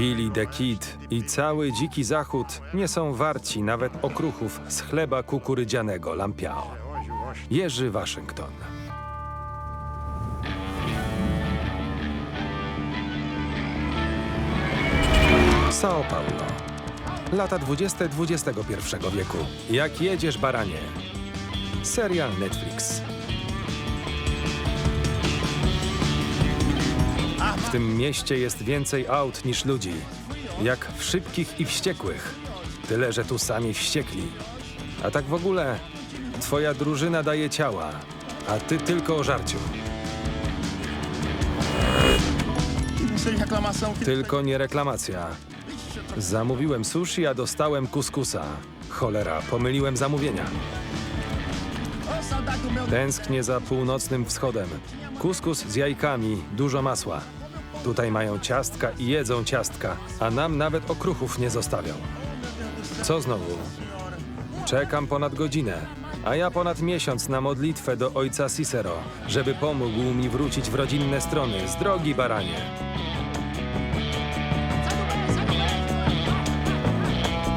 Billy the Kid i cały dziki zachód nie są warci nawet okruchów z chleba kukurydzianego Lampiao. Jerzy Waszyngton. São Paulo. Lata 20. XXI wieku. Jak jedziesz, baranie? Serial Netflix. W tym mieście jest więcej aut niż ludzi. Jak w szybkich i wściekłych. Tyle, że tu sami wściekli. A tak w ogóle, twoja drużyna daje ciała, a ty tylko o żarciu. Tylko nie reklamacja. Zamówiłem sushi, a dostałem kuskusa. Cholera, pomyliłem zamówienia. Tęsknię za północnym wschodem. Kuskus z jajkami, dużo masła. Tutaj mają ciastka i jedzą ciastka, a nam nawet okruchów nie zostawią. Co znowu? Czekam ponad godzinę, a ja ponad miesiąc na modlitwę do ojca Cicero, żeby pomógł mi wrócić w rodzinne strony z drogi baranie.